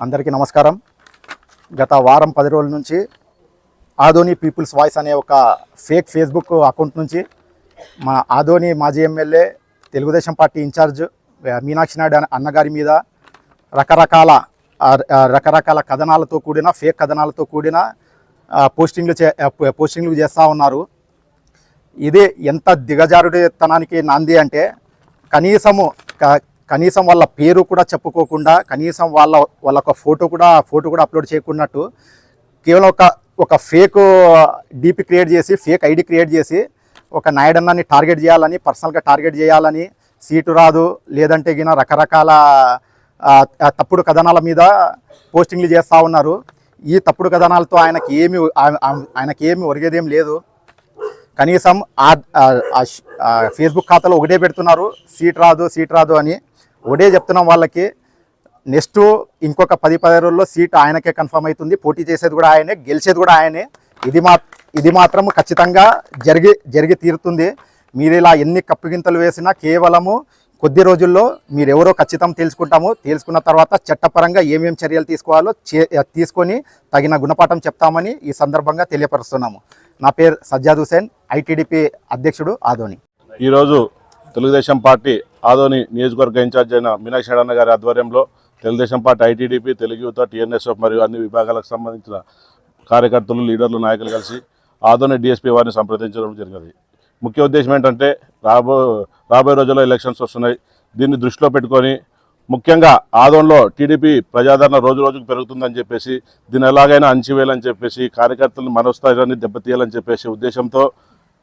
అందరికీ నమస్కారం. గత వారం పది రోజుల నుంచి ఆదోని పీపుల్స్ వాయిస్ అనే ఒక ఫేక్ ఫేస్బుక్ అకౌంట్ నుంచి మా ఆదోని మాజీ MLA Telugu Desam party incharge Meenakshi Naidu అన్నగారి మీద రకరకాల రకరకాల కథనాలతో కూడిన ఫేక్ కథనాలతో కూడిన పోస్టింగ్లు చే పోస్టింగ్లు చేస్తూ ఉన్నారు. ఇదే ఎంత దిగజారుడితనానికి నాంది అంటే కనీసము కనీసం వాళ్ళ పేరు కూడా చెప్పుకోకుండా కనీసం వాళ్ళ వాళ్ళ ఒక ఫోటో కూడా ఫోటో కూడా అప్లోడ్ చేయకున్నట్టు కేవలం ఒక ఒక ఫేక్ డీపీ క్రియేట్ చేసి ఫేక్ ఐడి క్రియేట్ చేసి ఒక నాయుడన్నాన్ని టార్గెట్ చేయాలని పర్సనల్గా టార్గెట్ చేయాలని సీటు రాదు లేదంటే గిన రకరకాల తప్పుడు కథనాల మీద పోస్టింగ్లు చేస్తూ ఉన్నారు. ఈ తప్పుడు కథనాలతో ఆయనకి ఏమి ఆయనకి ఏమి ఒరిగేదేం లేదు. కనీసం ఫేస్బుక్ ఖాతాలో ఒకటే పెడుతున్నారు సీట్ రాదు సీట్ రాదు అని ఒకటే చెప్తున్నాం వాళ్ళకి నెక్స్ట్ ఇంకొక పది పది రోజుల్లో సీట్ ఆయనకే కన్ఫర్మ్ అవుతుంది. పోటీ చేసేది కూడా ఆయనే గెలిచేది కూడా ఆయనే. ఇది మా ఇది మాత్రం ఖచ్చితంగా జరిగి జరిగి తీరుతుంది. మీరు ఇలా ఎన్ని కప్పుగింతలు వేసినా కేవలము కొద్ది రోజుల్లో మీరెవరో ఖచ్చితం తెలుసుకుంటాము. తెలుసుకున్న తర్వాత చట్టపరంగా ఏమేమి చర్యలు తీసుకోవాలో చే- తీసుకొని తగిన గుణపాఠం చెప్తామని ఈ సందర్భంగా తెలియపరుస్తున్నాము. నా పేరు సజ్జాద్ హుసేన్ ఐటీడీపీ అధ్యక్షుడు ఆదోని. ఈరోజు తెలుగుదేశం పార్టీ ఆదోని నియోజకవర్గ ఇన్ఛార్జ్ అయిన మీనాక్షి అన్న గారి ఆధ్వర్యంలో తెలుగుదేశం పార్టీ ఐటీడీపీ తెలుగు యువత టీఎన్ఎస్ఎఫ్ మరియు అన్ని విభాగాలకు సంబంధించిన కార్యకర్తలు లీడర్లు నాయకులు కలిసి ఆదోని డిఎస్పీ వారిని సంప్రదించడం జరిగింది ముఖ్య ఉద్దేశం ఏంటంటే రాబో రాబోయే రోజుల్లో ఎలక్షన్స్ వస్తున్నాయి. దీన్ని దృష్టిలో పెట్టుకొని ముఖ్యంగా ఆదోన్లో టీడీపీ ప్రజాదరణ రోజు రోజుకు పెరుగుతుందని చెప్పేసి దీన్ని ఎలాగైనా అణచివేయాలని చెప్పేసి కార్యకర్తలను మనోస్థైర్యాన్ని దెబ్బతీయాలని చెప్పేసి ఉద్దేశంతో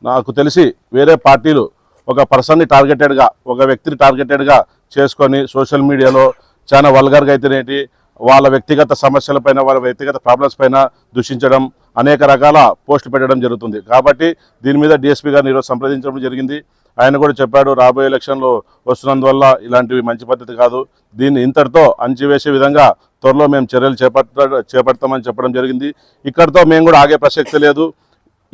నాకు తెలిసి వేరే పార్టీలు ఒక పర్సన్ని టార్గెటెడ్గా ఒక వ్యక్తిని టార్గెటెడ్గా చేసుకొని సోషల్ మీడియాలో చాలా వల్గర్గా అయితేనేటి వాళ్ళ వ్యక్తిగత సమస్యలపైన వాళ్ళ వ్యక్తిగత ప్రాబ్లమ్స్ పైన దూషించడం అనేక రకాల పోస్టులు పెట్టడం జరుగుతుంది. కాబట్టి దీని మీద డిఎస్పీ గారిని ఈరోజు సంప్రదించడం జరిగింది. ఆయన కూడా చెప్పాడు రాబోయే ఎలక్షన్లో వస్తున్నందువల్ల ఇలాంటివి మంచి పద్ధతి కాదు. దీన్ని ఇంతటితో అంచివేసే విధంగా త్వరలో మేము చర్యలు చేపట్ట చేపడతామని చెప్పడం జరిగింది. ఇక్కడితో మేము కూడా ఆగే ప్రసక్తి లేదు.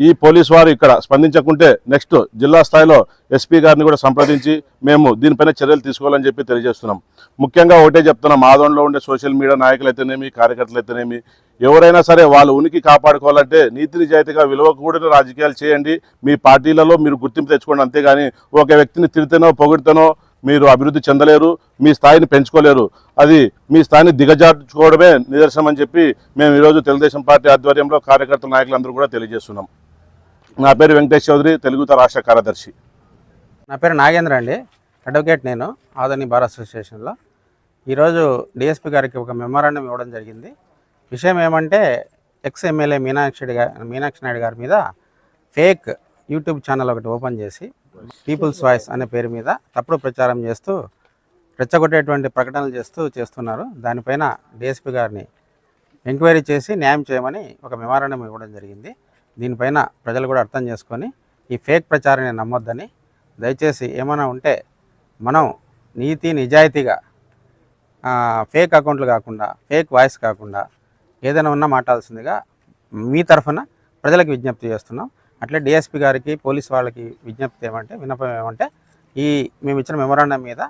ఈ పోలీస్ వారు ఇక్కడ స్పందించకుంటే నెక్స్ట్ జిల్లా స్థాయిలో ఎస్పీ గారిని కూడా సంప్రదించి మేము దీనిపైన చర్యలు తీసుకోవాలని చెప్పి తెలియజేస్తున్నాం. ముఖ్యంగా ఒకటే చెప్తున్నాం ఆదోళనలో ఉండే సోషల్ మీడియా నాయకులు అయితేనేమి కార్యకర్తలు అయితేనేమి ఎవరైనా సరే వాళ్ళ ఉనికి కాపాడుకోవాలంటే నీతి నిజాయితీగా విలువ కూడిన రాజకీయాలు చేయండి. మీ పార్టీలలో మీరు గుర్తింపు తెచ్చుకోండి. అంతేగాని ఒక వ్యక్తిని తిడితేనో పొగిడితేనో మీరు అభివృద్ధి చెందలేరు మీ స్థాయిని పెంచుకోలేరు. అది మీ స్థాయిని దిగజార్చుకోవడమే నిదర్శనం అని చెప్పి మేము ఈరోజు తెలుగుదేశం పార్టీ ఆధ్వర్యంలో కార్యకర్తల నాయకులందరూ కూడా తెలియజేస్తున్నాం. నా పేరు వెంకటేష్ చౌదరి తెలుగుత రాష్ట్ర కార్యదర్శి. నా పేరు నాగేంద్ర అండి. అడ్వకేట్ నేను ఆదని బార్ అసోసియేషన్లో ఈరోజు డిఎస్పీ గారికి ఒక మెమోరాండం ఇవ్వడం జరిగింది. విషయం ఏమంటే ఎక్స్ ఎమ్మెల్యే మీనాక్షి గారి మీనాక్షి నాయుడు గారి మీద ఫేక్ యూట్యూబ్ ఛానల్ ఒకటి ఓపెన్ చేసి పీపుల్స్ వాయిస్ అనే పేరు మీద తప్పుడు ప్రచారం చేస్తూ రెచ్చగొట్టేటువంటి ప్రకటనలు చేస్తూ చేస్తున్నారు. దానిపైన డిఎస్పీ గారిని ఎంక్వైరీ చేసి న్యాయం చేయమని ఒక మెమోరాండం ఇవ్వడం జరిగింది. దీనిపైన ప్రజలు కూడా అర్థం చేసుకొని ఈ ఫేక్ ప్రచారాన్ని నమ్మొద్దని దయచేసి ఏమైనా ఉంటే మనం నీతి నిజాయితీగా ఫేక్ అకౌంట్లు కాకుండా ఫేక్ వాయిస్ కాకుండా ఏదైనా ఉన్నా మాట్లాడాల్సిందిగా మీ తరఫున ప్రజలకు విజ్ఞప్తి చేస్తున్నాం. అట్లే డిఎస్పీ గారికి పోలీస్ వాళ్ళకి విజ్ఞప్తి ఏమంటే విన్నపం ఏమంటే ఈ మేము ఇచ్చిన మెమోరాండం మీద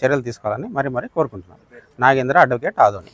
చర్యలు తీసుకోవాలని మరి మరి కోరుకుంటున్నాం. నాగేంద్ర అడ్వకేట్ ఆదోని.